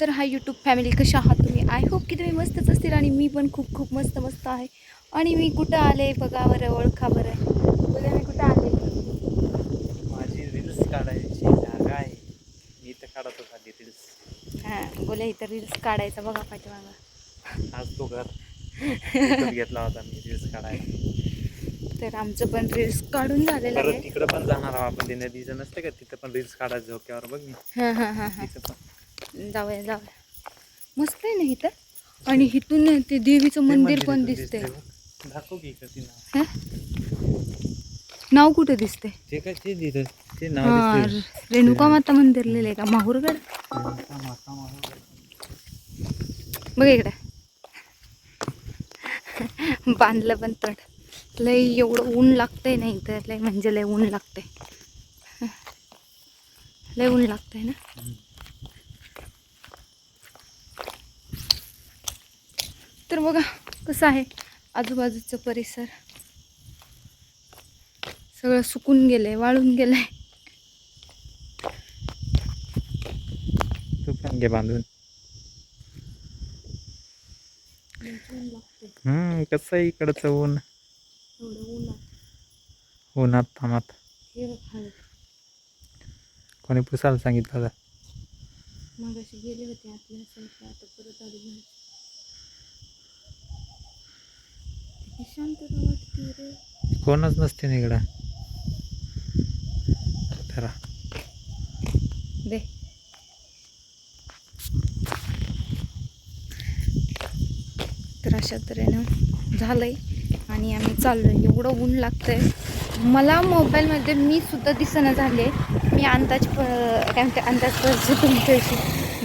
तर hi YouTube family कशा आहात तुम्ही? आय होप की तुम्ही मस्तच असतील आणि मी पण खूप खूप मस्त मस्त आहे. आणि मी कुठं आले बघा बरं ओळखा बरं. बोला मी कुठं आले? माझी रील्स काढायची जागा आहे. मी तर काढत होता रील्स हां बोला इथं रील्स काढायचा. बघा पाठीमागं. आज तो घर. घेतला होता मी रील्स काढायला. तर आमचं पण रील्स काढून झालेलं आहे. तिकडं पण जाणार आहोत आपण. ते नदीचं नसतं का? तिथं पण रील्स काढायचं झोक्यावर बघ मी. हां हां हां हां. जाऊया जाऊया. मस्त आहे ना इथं? आणि इथून ते देवीचं मंदिर पण इथं दिसतंय. दाखव की नाव. हं? नाव कुठं दिसतंय? ते काय ते दिलं ते नाव हां दिसतंय. रेणुका माता मंदिर लिहिलंय का? माहूरगड? माता. बघ इकडे. बांधलं पण तड लय एवढं ऊन लागतंय नाही तर लय म्हणजे लय ऊन लागतंय. लय ऊन लागतंय ना? हम्म. तर बघा कसं आहे. आजूबाजूचं परिसर. सगळं सुकून गेलंय वाळून तू पण घे बांधून. हम्म कसं आहे इकडचं ऊन? उन्हात. थांबात. कोणी पुसायला सांगितलं मग अशी गेले होते आता परत आली घरी. किती शांतता वाटते रे कोणच नसते ना इकडं. धरा. दे. तर अशा तऱ्हेनं झालंय आणि आम्ही चाललोय. एवढं ऊन लागतंय. मला मोबाईलमध्ये मी सुद्धा दिसणं झाले मी अंदाज प काय म्हणते अंदाज परत तुमच्याशी.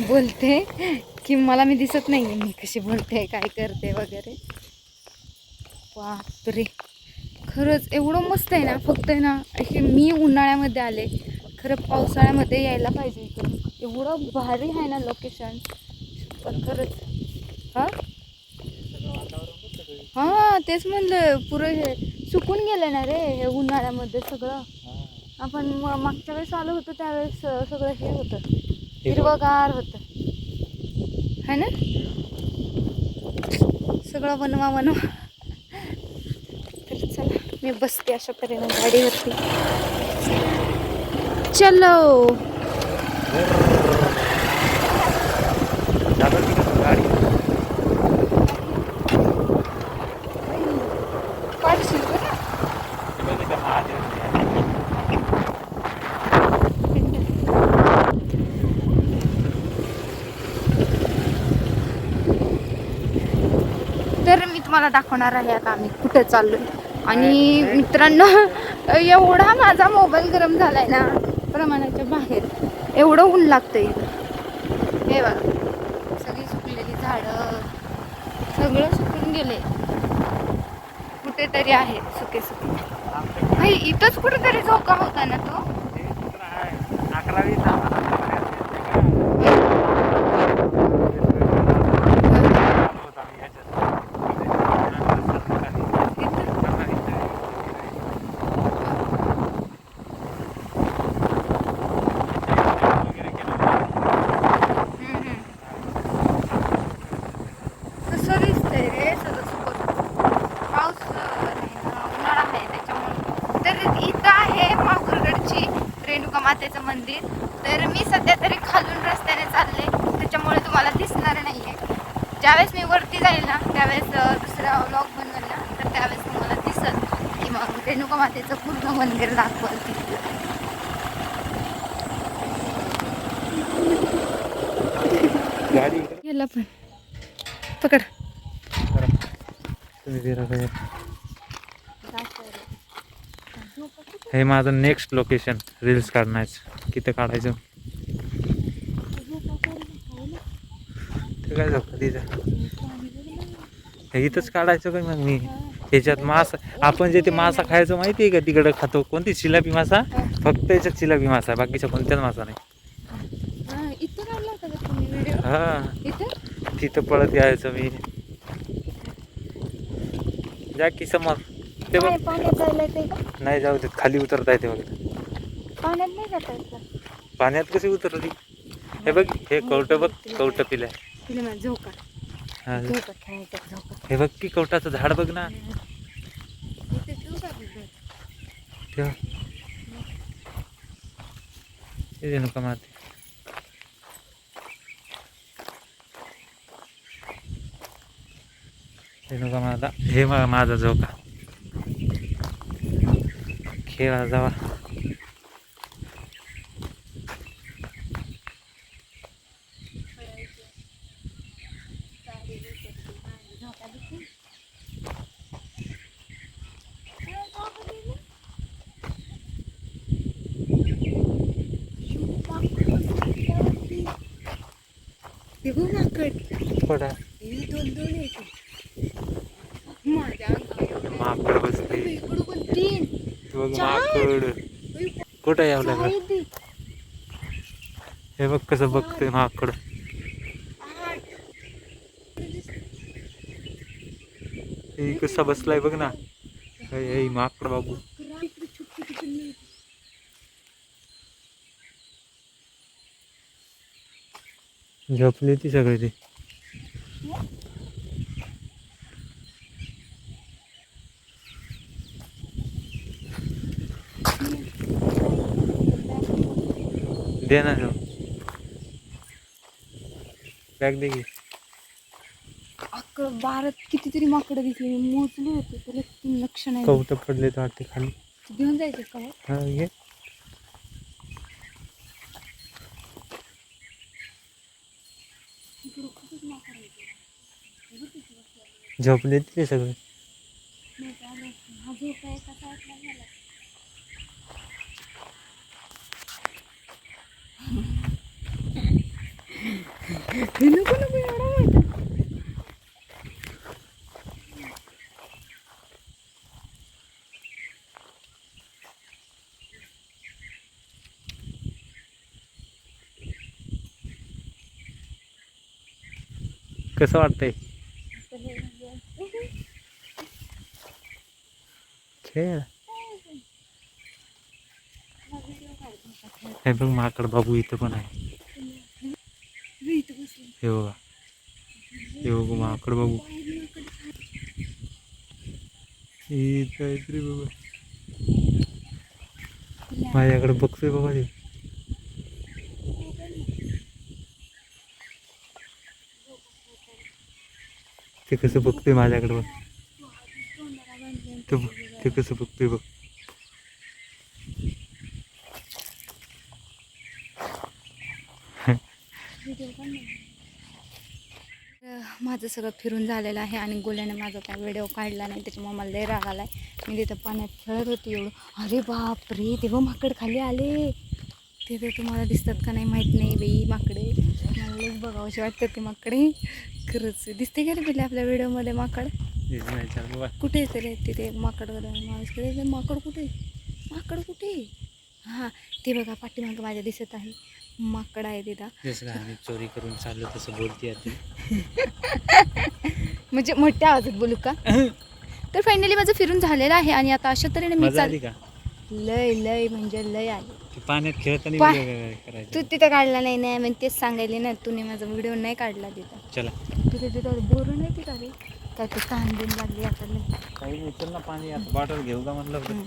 बोलते की मला मी दिसत नाही मी कशी बोलते काय करते वगैरे. बापरे. खरंच एवढं मस्त आहे ना फक्त आहे ना अशी मी उन्हाळ्यामध्ये आले खरं पावसाळ्यामध्ये यायला पाहिजे इकडून एवढं भारी आहे ना लोकेशन पण खरंच हां? हां तेच म्हणलं पुरं हे सुकून गेलं ना रे हे उन्हाळ्यामध्ये सगळं. आपण मागच्या वेळेस आलो होतो त्यावेळेस सगळं हे होतं. हिरवगार होतं. है ना? सगळं बनवा बनवा. मी बसते अशा तऱ्हेने गाडीवरती. चलो. तर मी तुम्हाला दाखवणार आहे आता आम्ही कुठे चाललोय. आणि मित्रांनो एवढा माझा मोबाईल गरम झालाय ना प्रमाणाच्या बाहेर. एवढं ऊन लागतंय इथं. हे बघा सगळी सुकलेली झाडं सगळं सुकून गेले. कुठेतरी आहे सुके सुके. भाई इथंच कुठेतरी झोका होता ना तो? अकरावी तासाला होता मी याच्यात. कसं दिसतंय रे सगळं सुकं पाऊस नाही ना, उन्हाळा आहे त्याच्यामुळे तर इथं आहे माहूरगडची रेणुका मातेचं मंदिर. तर मी सध्या तरी खालून रस्त्याने चालले. त्याच्यामुळे तुम्हाला दिसणार नाहीये. ज्यावेळेस मी वरती जाईल ना त्यावेळेस दुसरा व्लॉग बनवेल ना तर त्यावेळेस तुम्हाला दिसल की मग रेणुका मातेचं पूर्ण मंदिर दाखवल याला पण. पकड. करा. तुम्ही फिरा सगळं. हे माझं नेक्स्ट लोकेशन रील्स काढण्याचं. किती काढायचं? ते काय हे इथंच काढायचं काय मग मी? ह्याच्यात मासा आपण जे ते मासा खायचं माहिती आहे का? तिकडं खातो. कोणती? चिलापी मासा? फक्त याच्यात चिलापी मासा आहे. बाकीचा कोणत्याच मासा नाही. हा, तिथं पळत यायचं मी. जा की समज ते बघ. काय पाण्यात जायला येते का? नाही जाऊ देत. खाली उतरता येते बघ. पाण्यात नाही जाता येत का? पाण्यात कशी उतरली? हे बघ हे कवट बघ कवट तिला झोका. हा, झोका खेळायचा झोका. हे बघ की कवटाचं झाड बघ ना. इथे ठेवू का आपलं? ठेव. हे रेणुका माते रेणुका माता हे मा माझा झोका. खेळा जावा झोका दिसली? ते बघ हे बघ. माकड कुठं आहे आपल्याकडं. हे बघ कसं बघतोय माकड. हे कसा बसलाय बघ ना हे हे माकड बाबू. झोपली ती सगळी ती दे ना बॅग दे की अकरा बारा कितीतरी माकडं दिसली मी मोजली होती तरी तीन लक्ष नाही कवट पडले तर वाटते खाली। घेऊन जायचे का मग? हा घे इकडं खूपच माकडं आहेत. झोपले ते सगळे नाही तर आलं असतं. हा झोका एका साईडला झाला. हे नको नको एवढा मोठा. कसं वाटतंय तर हे म्हणजे- खेळ हा व्हिडिओ काढतो का खेळ? हे बघ माकड बाबू इथं पण आहे हे इथं बसलं. हे बघा. हे बघू माकड बघू. काहीतरी माकडं बाबा माझ्याकडे बघतोय बाबा ते. ते कसं बघतोय माझ्याकडे बघ. ते बघ ते कसं बघतोय बघ व्हिडिओ काढ ना. तर माझं सगळं फिरून झालेलं आहे आणि गोल्याने माझा काय व्हिडिओ काढला नाही त्याच्यामुळे मला लय राग आलाय. मी तिथं पाण्यात खेळत होती एवढं. अरे बाप रे तेव्हा माकड खाली आले. ते तर तुम्हाला दिसतात का नाही माहीत नाही बाई माकडे. मला लईच बघावशी वाटतात ते माकडे. खरंच दिसते का रे पहिले आपल्या व्हिडिओमध्ये माकड? कुठे आहे तरी तिथे माकड वगैरे माणूसकडे माकड कुठे? आहे? माकड कुठे? आहे? हां ते बघा पाठीमागं माझ्या दिसत आहे. माकड आहे तिथं जसं का आम्ही चोरी करून चाललो तसं बोलते म्हणजे मोठ्या आवाजात बोलू का? तर फायनली माझं फिरून झालेलं आहे आणि आता अशा तऱ्हेने मी मजा चाल का? लय लय म्हणजे लय आली. ते पाण्यात खेळताना पा- video करायचं. तू तिथं काढला नाही ना मग तेच सांगायले ना तूने माझा व्हिडिओ नाही काढला तिथं. चला. तिथे तिथं बोरून नाही तिथं रे काय ते कान बिन लागली आता काही नाही चल ना पाणी आता बॉटल घेऊ का म्हणलं होतं.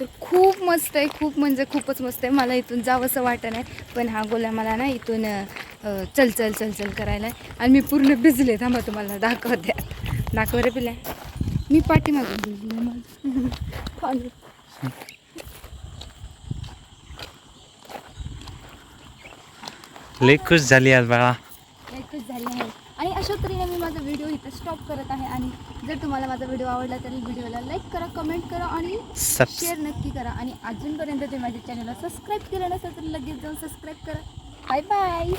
तर खूप मस्त आहे खूप म्हणजे खूपच मस्त आहे. मला इथून जावंसं वाटत नाही पण हा गोला मला ना इथून अं, चल चल चल चल करायला आहे. आणि मी पूर्ण भिजले थांबा तुम्हाला दाखवते आता. दाखव रे पिल्या मी पाठीमागून भिजले मग पाणी लई खुश झाली आज बाळा. एकच झाले आहे. आणि अशा तऱ्हेने मी माझा व्हिडिओ इथं स्टॉप करत आहे आणि जर तुम्हाला माझा व्हिडिओ आवडला तर व्हिडिओला लाईक करा कमेंट करा आणि शेअर नक्की करा. आणि अजूनपर्यंत तुम्ही माझ्या चॅनलला सबस्क्राईब केलं नसेल तर लगेच जाऊन सबस्क्राईब करा. Bye bye